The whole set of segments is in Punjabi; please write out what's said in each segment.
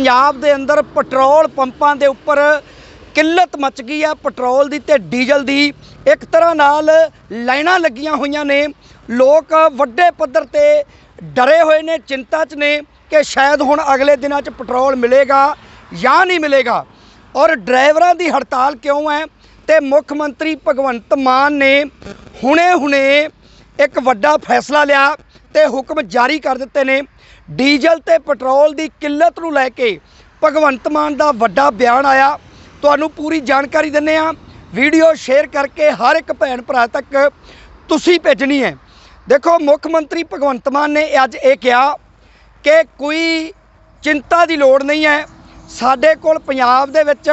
ਪੰਜਾਬ ਦੇ ਅੰਦਰ ਪੈਟਰੋਲ ਪੰਪਾਂ ਦੇ ਉੱਪਰ ਕਿੱਲਤ ਮਚ ਗਈ ਹੈ ਪੈਟਰੋਲ ਦੀ ਤੇ ਡੀਜ਼ਲ ਦੀ। ਇੱਕ ਤਰ੍ਹਾਂ ਨਾਲ ਲਾਈਨਾਂ ਲੱਗੀਆਂ ਹੋਈਆਂ ਨੇ। ਲੋਕ ਵੱਡੇ ਪੱਧਰ ਤੇ ਡਰੇ ਹੋਏ ਨੇ, ਚਿੰਤਾ 'ਚ ਨੇ ਕਿ ਸ਼ਾਇਦ ਹੁਣ ਅਗਲੇ ਦਿਨਾਂ 'ਚ ਪੈਟਰੋਲ ਮਿਲੇਗਾ ਜਾਂ ਨਹੀਂ ਮਿਲੇਗਾ। ਔਰ ਡਰਾਈਵਰਾਂ ਦੀ ਹੜਤਾਲ ਕਿਉਂ ਹੈ? ਤੇ ਮੁੱਖ ਮੰਤਰੀ ਭਗਵੰਤ ਮਾਨ ਨੇ ਹੁਣੇ-ਹੁਣੇ ਇੱਕ ਵੱਡਾ ਫੈਸਲਾ ਲਿਆ। ਤੇ ਹੁਕਮ ਜਾਰੀ ਕਰ ਦਿੱਤੇ ਨੇ। ਡੀਜ਼ਲ ਤੇ ਪੈਟਰੋਲ ਦੀ ਕਿੱਲਤ ਨੂੰ ਲੈ ਕੇ ਭਗਵੰਤ ਮਾਨ ਦਾ ਵੱਡਾ ਬਿਆਨ ਆਇਆ। ਤੁਹਾਨੂੰ ਪੂਰੀ ਜਾਣਕਾਰੀ ਦਿੰਨੇ ਆ ਵੀਡੀਓ ਸ਼ੇਅਰ ਕਰਕੇ ਹਰ ਇੱਕ ਭੈਣ ਭਰਾ ਤੱਕ ਤੁਸੀਂ ਭੇਜਣੀ ਹੈ। ਦੇਖੋ, ਮੁੱਖ ਮੰਤਰੀ ਭਗਵੰਤ ਮਾਨ ਨੇ ਅੱਜ ਇਹ ਕਿਹਾ ਕਿ ਕੋਈ ਚਿੰਤਾ ਦੀ ਲੋੜ ਨਹੀਂ ਹੈ। ਸਾਡੇ ਕੋਲ ਪੰਜਾਬ ਦੇ ਵਿੱਚ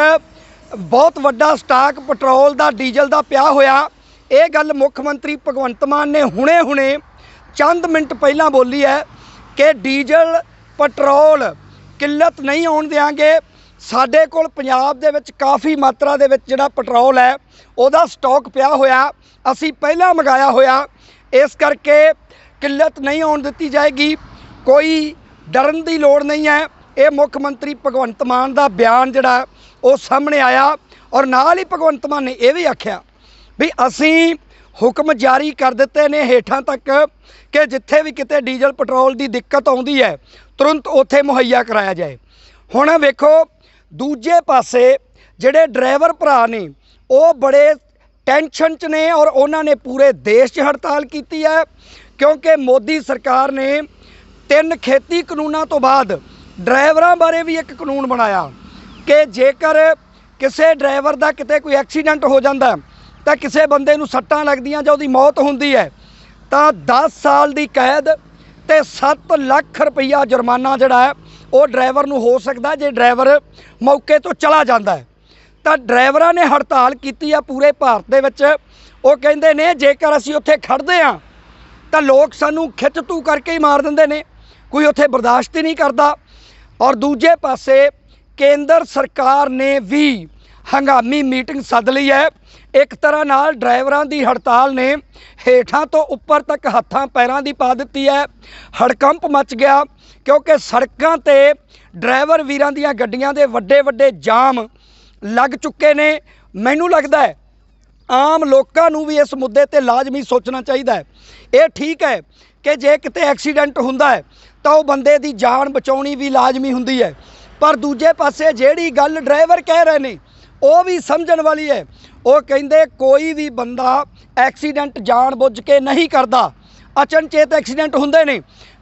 ਬਹੁਤ ਵੱਡਾ ਸਟਾਕ ਪੈਟਰੋਲ ਦਾ, ਡੀਜ਼ਲ ਦਾ ਪਿਆ ਹੋਇਆ। ਇਹ ਗੱਲ ਮੁੱਖ ਮੰਤਰੀ ਭਗਵੰਤ ਮਾਨ ਨੇ ਹੁਣੇ-ਹੁਣੇ ਚੰਦ ਮਿੰਟ ਪਹਿਲਾਂ ਬੋਲੀ ਹੈ ਕਿ ਡੀਜ਼ਲ, ਪੈਟਰੋਲ ਕਿੱਲਤ ਨਹੀਂ ਆਉਣ ਦੇਾਂਗੇ ਸਾਡੇ ਕੋਲ ਪੰਜਾਬ ਦੇ ਵਿੱਚ ਕਾਫੀ ਮਾਤਰਾ ਦੇ ਵਿੱਚ ਜਿਹੜਾ ਪੈਟਰੋਲ ਹੈ, ਉਹਦਾ ਸਟਾਕ ਪਿਆ ਹੋਇਆ। ਅਸੀਂ ਪਹਿਲਾਂ ਮੰਗਾਇਆ ਹੋਇਆ, ਇਸ ਕਰਕੇ ਕਿੱਲਤ ਨਹੀਂ ਆਉਣ ਦਿੱਤੀ ਜਾਏਗੀ। ਕੋਈ ਡਰਨ ਦੀ ਲੋੜ ਨਹੀਂ ਹੈ। ਇਹ ਮੁੱਖ ਮੰਤਰੀ ਭਗਵੰਤ ਮਾਨ ਦਾ ਬਿਆਨ ਜਿਹੜਾ ਉਹ ਸਾਹਮਣੇ ਆਇਆ। ਔਰ ਨਾਲ ਹੀ ਭਗਵੰਤ ਮਾਨ ਨੇ ਇਹ ਵੀ ਆਖਿਆ ਵੀ ਅਸੀਂ ਹੁਕਮ ਜਾਰੀ ਕਰ ਦਿੱਤੇ ਨੇ ਹੇਠਾਂ ਤੱਕ ਕਿ ਜਿੱਥੇ ਵੀ ਕਿਤੇ ਡੀਜ਼ਲ ਪੈਟਰੋਲ ਦੀ ਦਿੱਕਤ ਆਉਂਦੀ ਹੈ, ਤੁਰੰਤ ਉੱਥੇ ਮੁਹੱਈਆ ਕਰਾਇਆ ਜਾਏ। ਹੁਣ ਵੇਖੋ, ਦੂਜੇ ਪਾਸੇ ਜਿਹੜੇ ਡਰਾਈਵਰ ਭਰਾ ਨੇ, ਉਹ ਬੜੇ ਟੈਨਸ਼ਨ 'ਚ ਨੇ ਔਰ ਉਹਨਾਂ ਨੇ ਪੂਰੇ ਦੇਸ਼ 'ਚ ਹੜਤਾਲ ਕੀਤੀ ਹੈ, ਕਿਉਂਕਿ ਮੋਦੀ ਸਰਕਾਰ ਨੇ ਤਿੰਨ ਖੇਤੀ ਕਾਨੂੰਨਾਂ ਤੋਂ ਬਾਅਦ ਡਰਾਈਵਰਾਂ ਬਾਰੇ ਵੀ ਇੱਕ ਕਾਨੂੰਨ ਬਣਾਇਆ ਕਿ ਜੇਕਰ ਕਿਸੇ ਡਰਾਈਵਰ ਦਾ ਕਿਤੇ ਕੋਈ ਐਕਸੀਡੈਂਟ ਹੋ ਜਾਂਦਾ ਤਾਂ ਕਿਸੇ ਬੰਦੇ ਨੂੰ ਸੱਟਾਂ ਲੱਗਦੀਆਂ ਜਾਂ ਉਹਦੀ ਮੌਤ ਹੁੰਦੀ ਹੈ, ਤਾਂ 10 ਸਾਲ ਦੀ ਕੈਦ ਤੇ 7 ਲੱਖ ਰੁਪਈਆ ਜੁਰਮਾਨਾ ਜਿਹੜਾ ਹੈ, ਉਹ ਡਰਾਈਵਰ ਨੂੰ ਹੋ ਸਕਦਾ ਜੇ ਡਰਾਈਵਰ ਮੌਕੇ ਤੋਂ ਚਲਾ ਜਾਂਦਾ ਹੈ। ਤਾਂ ਡਰਾਈਵਰਾਂ ਨੇ ਹੜਤਾਲ ਕੀਤੀ ਆ ਪੂਰੇ ਭਾਰਤ ਦੇ ਵਿੱਚ। ਉਹ ਕਹਿੰਦੇ ਨੇ, ਜੇਕਰ ਅਸੀਂ ਉੱਥੇ ਖੜਦੇ ਆ ਤਾਂ ਲੋਕ ਸਾਨੂੰ ਖਿੱਚ ਤੂ ਕਰਕੇ ਹੀ ਮਾਰ ਦਿੰਦੇ ਨੇ। ਕੋਈ ਉੱਥੇ ਬਰਦਾਸ਼ਤ ਹੀ ਨਹੀਂ ਕਰਦਾ। ਔਰ ਦੂਜੇ ਪਾਸੇ ਕੇਂਦਰ ਸਰਕਾਰ ਨੇ ਵੀ ਹੰਗਾਮੀ ਮੀਟਿੰਗ ਸੱਦ ਲਈ ਹੈ। ਇੱਕ ਤਰ੍ਹਾਂ ਨਾਲ ਡਰਾਈਵਰਾਂ ਦੀ ਹੜਤਾਲ ਨੇ ਹੇਠਾਂ ਤੋਂ ਉੱਪਰ ਤੱਕ ਹੱਥਾਂ ਪੈਰਾਂ ਦੀ ਪਾ ਦਿੱਤੀ ਹੈ। ਹੜਕੰਪ ਮਚ ਗਿਆ ਕਿਉਂਕਿ ਸੜਕਾਂ ਤੇ ਡਰਾਈਵਰ ਵੀਰਾਂ ਦੀਆਂ ਗੱਡੀਆਂ ਦੇ ਵੱਡੇ ਵੱਡੇ ਜਾਮ ਲੱਗ ਚੁੱਕੇ ਨੇ। ਮੈਨੂੰ ਲੱਗਦਾ ਹੈ ਆਮ ਲੋਕਾਂ ਨੂੰ ਵੀ ਇਸ ਮੁੱਦੇ ਤੇ ਲਾਜ਼ਮੀ ਸੋਚਣਾ ਚਾਹੀਦਾ ਹੈ। ਇਹ ਠੀਕ ਹੈ ਕਿ ਜੇ ਕਿਤੇ ਐਕਸੀਡੈਂਟ ਹੁੰਦਾ ਹੈ, ਤਾਂ ਉਹ ਬੰਦੇ ਦੀ ਜਾਨ ਬਚਾਉਣੀ ਵੀ ਲਾਜ਼ਮੀ ਹੁੰਦੀ ਹੈ। ਪਰ ਦੂਜੇ ਪਾਸੇ ਜਿਹੜੀ ਗੱਲ ਡਰਾਈਵਰ ਕਹਿ ਰਹੇ ਨੇ ਉਹ ਵੀ ਸਮਝਣ ਵਾਲੀ ਹੈ। ਉਹ ਕਹਿੰਦੇ, ਕੋਈ ਵੀ ਬੰਦਾ ਐਕਸੀਡੈਂਟ ਜਾਣ ਬੁੱਝ ਕੇ ਨਹੀਂ ਕਰਦਾ। ਅਚਨਚੇਤ ਐਕਸੀਡੈਂਟ ਹੁੰਦੇ ਨੇ।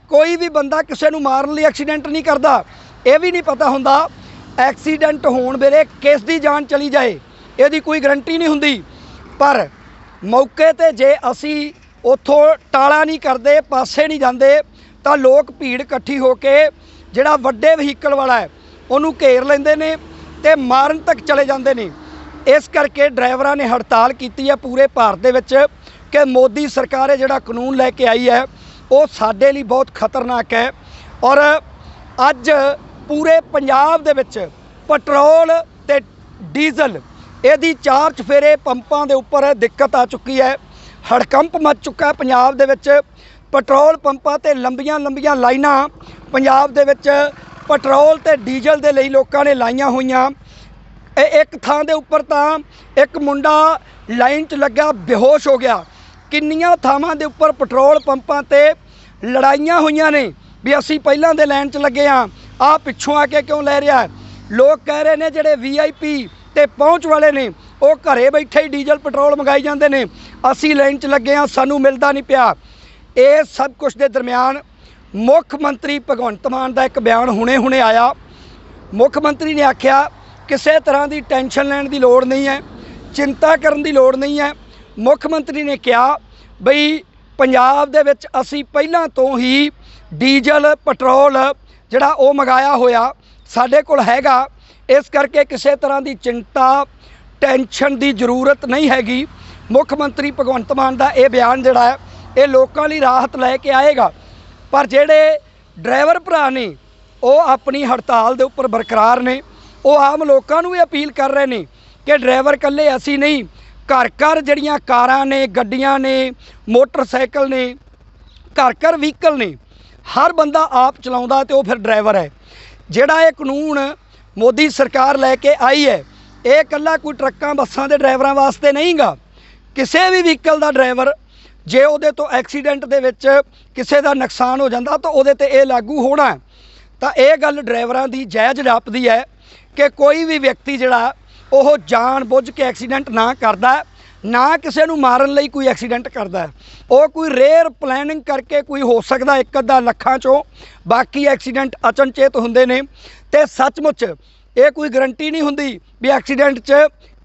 ਕੋਈ ਵੀ ਬੰਦਾ ਕਿਸੇ ਨੂੰ ਮਾਰਨ ਲਈ ਐਕਸੀਡੈਂਟ ਨਹੀਂ ਕਰਦਾ। ਇਹ ਵੀ ਨਹੀਂ ਪਤਾ ਹੁੰਦਾ, ਐਕਸੀਡੈਂਟ ਹੋਣ ਵੇਲੇ ਕਿਸ ਦੀ ਜਾਨ ਚਲੀ ਜਾਏ। ਇਹਦੀ ਕੋਈ ਗਰੰਟੀ ਨਹੀਂ ਹੁੰਦੀ। ਪਰ ਮੌਕੇ ਤੇ ਜੇ ਅਸੀਂ ਉੱਥੋਂ ਟਾਲਾ ਨਹੀਂ ਕਰਦੇ, ਪਾਸੇ ਨਹੀਂ ਜਾਂਦੇ, ਤਾਂ ਲੋਕ ਭੀੜ ਇਕੱਠੀ ਹੋ ਕੇ ਜਿਹੜਾ ਵੱਡੇ ਵਹੀਕਲ ਵਾਲਾ ਹੈ, ਉਹਨੂੰ ਘੇਰ ਲੈਂਦੇ ਨੇ। ਤੇ ਮਾਰਨ ਤੱਕ ਚਲੇ ਜਾਂਦੇ ਨੇ। ਇਸ ਕਰਕੇ ਡਰਾਈਵਰਾਂ ਨੇ ਹੜਤਾਲ ਕੀਤੀ ਹੈ ਪੂਰੇ ਭਾਰਤ ਦੇ ਵਿੱਚ ਕਿ ਮੋਦੀ ਸਰਕਾਰ ਇਹ ਜਿਹੜਾ ਕਾਨੂੰਨ ਲੈ ਕੇ ਆਈ ਹੈ, ਉਹ ਸਾਡੇ ਲਈ ਬਹੁਤ ਖਤਰਨਾਕ ਹੈ। ਔਰ ਅੱਜ ਪੂਰੇ ਪੰਜਾਬ ਦੇ ਵਿੱਚ ਪੈਟਰੋਲ ਤੇ ਡੀਜ਼ਲ, ਇਹਦੀ ਚਾਰ ਚਫੇਰੇ ਪੰਪਾਂ ਦੇ ਉੱਪਰ ਦਿੱਕਤ ਆ ਚੁੱਕੀ ਹੈ। ਹੜਕੰਪ ਮਚ ਚੁੱਕਾ ਪੰਜਾਬ ਦੇ ਵਿੱਚ, ਪੈਟਰੋਲ ਪੰਪਾਂ ਤੇ ਲੰਬੀਆਂ ਲੰਬੀਆਂ ਲਾਈਨਾਂ ਪੰਜਾਬ ਦੇ ਵਿੱਚ ਪੈਟਰੋਲ ਤੇ ਡੀਜ਼ਲ ਦੇ ਲਈ ਲੋਕਾਂ ਨੇ ਲਾਈਆਂ ਹੋਈਆਂ। ਇਹ ਇੱਕ ਥਾਂ ਦੇ ਉੱਪਰ ਤਾਂ ਇੱਕ ਮੁੰਡਾ ਲਾਈਨ 'ਚ ਲੱਗਾ ਬੇਹੋਸ਼ ਹੋ ਗਿਆ। ਕਿੰਨੀਆਂ ਥਾਵਾਂ ਦੇ ਉੱਪਰ ਪੈਟਰੋਲ ਪੰਪਾਂ ਤੇ ਲੜਾਈਆਂ ਹੋਈਆਂ ਨੇ ਵੀ ਅਸੀਂ ਪਹਿਲਾਂ ਦੇ ਲਾਈਨ 'ਚ ਲੱਗੇ ਆ ਆ ਪਿੱਛੋਂ ਆ ਕੇ ਕਿਉਂ ਲੈ ਰਿਹਾ ਲੋਕ ਕਹਿ ਰਹੇ ਨੇ ਜਿਹੜੇ ਵੀਆਈਪੀ ਤੇ ਪਹੁੰਚ ਵਾਲੇ ਨੇ, ਉਹ ਘਰੇ ਬੈਠੇ ਹੀ ਡੀਜ਼ਲ, ਪੈਟਰੋਲ ਮੰਗਾਈ ਜਾਂਦੇ ਨੇ। ਅਸੀਂ ਲਾਈਨ 'ਚ ਲੱਗੇ ਆ ਸਾਨੂੰ ਮਿਲਦਾ ਨਹੀਂ ਪਿਆ। ਇਹ ਸਭ ਕੁਝ ਦੇ ਦਰਮਿਆਨ ਮੁੱਖ ਮੰਤਰੀ ਭਗਵੰਤ ਮਾਨ ਦਾ ਇੱਕ ਬਿਆਨ ਹੁਣੇ-ਹੁਣੇ ਆਇਆ। ਮੁੱਖ ਮੰਤਰੀ ਨੇ ਆਖਿਆ, ਕਿਸੇ ਤਰ੍ਹਾਂ ਦੀ ਟੈਨਸ਼ਨ ਲੈਣ ਦੀ ਲੋੜ ਨਹੀਂ ਹੈ, ਚਿੰਤਾ ਕਰਨ ਦੀ ਲੋੜ ਨਹੀਂ ਹੈ। ਮੁੱਖ ਮੰਤਰੀ ਨੇ ਕਿਹਾ ਬਈ, ਪੰਜਾਬ ਦੇ ਵਿੱਚ ਅਸੀਂ ਪਹਿਲਾਂ ਤੋਂ ਹੀ ਡੀਜ਼ਲ, ਪੈਟਰੋਲ ਜਿਹੜਾ ਉਹ ਮੰਗਾਇਆ ਹੋਇਆ ਸਾਡੇ ਕੋਲ ਹੈਗਾ। ਇਸ ਕਰਕੇ ਕਿਸੇ ਤਰ੍ਹਾਂ ਦੀ ਚਿੰਤਾ, ਟੈਨਸ਼ਨ ਦੀ ਜ਼ਰੂਰਤ ਨਹੀਂ ਹੈਗੀ। ਮੁੱਖ ਮੰਤਰੀ ਭਗਵੰਤ ਮਾਨ ਦਾ ਇਹ ਬਿਆਨ ਜਿਹੜਾ ਹੈ, ਇਹ ਲੋਕਾਂ ਲਈ ਰਾਹਤ ਲੈ ਕੇ ਆਏਗਾ। ਪਰ ਜਿਹੜੇ ਡਰਾਈਵਰ ਭਰਾ ਨੇ, ਉਹ ਆਪਣੀ ਹੜਤਾਲ ਦੇ ਉੱਪਰ ਬਰਕਰਾਰ ਨੇ। ਉਹ ਆਮ ਲੋਕਾਂ ਨੂੰ ਵੀ ਅਪੀਲ ਕਰ ਰਹੇ ਨੇ ਕਿ ਡਰਾਈਵਰ ਇਕੱਲੇ ਅਸੀਂ ਨਹੀਂ, ਘਰ ਘਰ ਜਿਹੜੀਆਂ ਕਾਰਾਂ ਨੇ, ਗੱਡੀਆਂ ਨੇ, ਮੋਟਰਸਾਈਕਲ ਨੇ, ਘਰ ਘਰ ਵਹੀਕਲ ਨੇ, ਹਰ ਬੰਦਾ ਆਪ ਚਲਾਉਂਦਾ ਤੇ ਉਹ ਫਿਰ ਡਰਾਈਵਰ ਹੈ। ਜਿਹੜਾ ਇਹ ਕਾਨੂੰਨ ਮੋਦੀ ਸਰਕਾਰ ਲੈ ਕੇ ਆਈ ਹੈ, ਇਹ ਇਕੱਲਾ ਕੋਈ ਟਰੱਕਾਂ, ਬੱਸਾਂ ਦੇ ਡਰਾਈਵਰਾਂ ਵਾਸਤੇ ਨਹੀਂਗਾ। ਕਿਸੇ ਵੀ ਵਹੀਕਲ ਦਾ ਡਰਾਈਵਰ ਜੇ ਉਹਦੇ ਤੋਂ ਐਕਸੀਡੈਂਟ ਦੇ ਵਿੱਚ ਕਿਸੇ ਦਾ ਨੁਕਸਾਨ ਹੋ ਜਾਂਦਾ ਤਾਂ ਉਹਦੇ ਤੇ ਇਹ ਲਾਗੂ ਹੋਣਾ ਤਾਂ ਇਹ ਗੱਲ ਡਰਾਈਵਰਾਂ ਦੀ ਜਾਇਜ਼ ਜਾਪਦੀ ਹੈ ਕਿ ਕੋਈ ਵੀ ਵਿਅਕਤੀ ਜਿਹੜਾ ਉਹ ਜਾਣ ਬੁੱਝ ਕੇ ਐਕਸੀਡੈਂਟ ਨਾ ਕਰਦਾ, ਨਾ ਕਿਸੇ ਨੂੰ ਮਾਰਨ ਲਈ ਕੋਈ ਐਕਸੀਡੈਂਟ ਕਰਦਾ ਉਹ ਕੋਈ ਰੇਅਰ ਪਲੈਨਿੰਗ ਕਰਕੇ ਕੋਈ ਹੋ ਸਕਦਾ ਇੱਕ ਅੱਧਾ ਲੱਖਾਂ ਚੋਂ, ਬਾਕੀ ਐਕਸੀਡੈਂਟ ਅਚਨਚੇਤ ਹੁੰਦੇ ਨੇ ਤੇ ਸੱਚਮੁੱਚ ਇਹ ਕੋਈ ਗਰੰਟੀ ਨਹੀਂ ਹੁੰਦੀ ਵੀ ਐਕਸੀਡੈਂਟ 'ਚ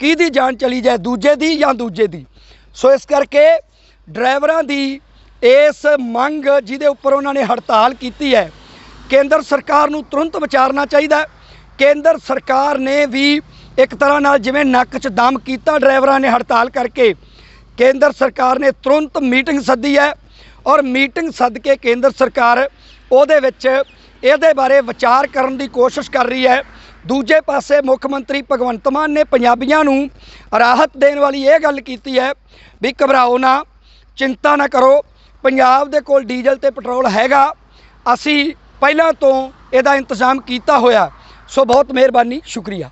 ਕਿਹਦੀ ਜਾਨ ਚਲੀ ਜਾਏ, ਦੂਜੇ ਦੀ ਜਾਂ ਦੂਜੇ ਦੀ। ਸੋ ਇਸ ਕਰਕੇ ਡਰਾਈਵਰਾਂ ਦੀ ਇਸ ਮੰਗ ਜਿਹਦੇ ਉੱਪਰ ਉਹਨਾਂ ਨੇ ਹੜਤਾਲ ਕੀਤੀ ਹੈ। ਕੇਂਦਰ ਸਰਕਾਰ ਨੂੰ ਤੁਰੰਤ ਵਿਚਾਰਨਾ ਚਾਹੀਦਾ ਕੇਂਦਰ ਸਰਕਾਰ ਨੇ ਵੀ ਇੱਕ ਤਰ੍ਹਾਂ ਨਾਲ ਜਿਵੇਂ ਨੱਕ 'ਚ ਦਮ ਕੀਤਾ ਡਰਾਈਵਰਾਂ ਨੇ ਹੜਤਾਲ ਕਰਕੇ। ਕੇਂਦਰ ਸਰਕਾਰ ਨੇ ਤੁਰੰਤ ਮੀਟਿੰਗ ਸੱਦੀ ਹੈ ਔਰ ਮੀਟਿੰਗ ਸੱਦ ਕੇ ਕੇਂਦਰ ਸਰਕਾਰ ਉਹਦੇ ਵਿੱਚ ਇਹਦੇ ਬਾਰੇ ਵਿਚਾਰ ਕਰਨ ਦੀ ਕੋਸ਼ਿਸ਼ ਕਰ ਰਹੀ ਹੈ। ਦੂਜੇ ਪਾਸੇ ਮੁੱਖ ਮੰਤਰੀ ਭਗਵੰਤ ਮਾਨ ਨੇ ਪੰਜਾਬੀਆਂ ਨੂੰ ਰਾਹਤ ਦੇਣ ਵਾਲੀ ਇਹ ਗੱਲ ਕੀਤੀ ਹੈ ਵੀ ਘਬਰਾਓ ਨਾ। ਚਿੰਤਾ ਨਾ ਕਰੋ। ਪੰਜਾਬ ਦੇ ਕੋਲ ਡੀਜ਼ਲ ਤੇ ਪੈਟਰੋਲ ਹੈਗਾ। ਅਸੀਂ ਪਹਿਲਾਂ ਤੋਂ ਇਹਦਾ ਇੰਤਜ਼ਾਮ ਕੀਤਾ ਹੋਇਆ। ਸੋ ਬਹੁਤ ਮਿਹਰਬਾਨੀ, ਸ਼ੁਕਰੀਆ।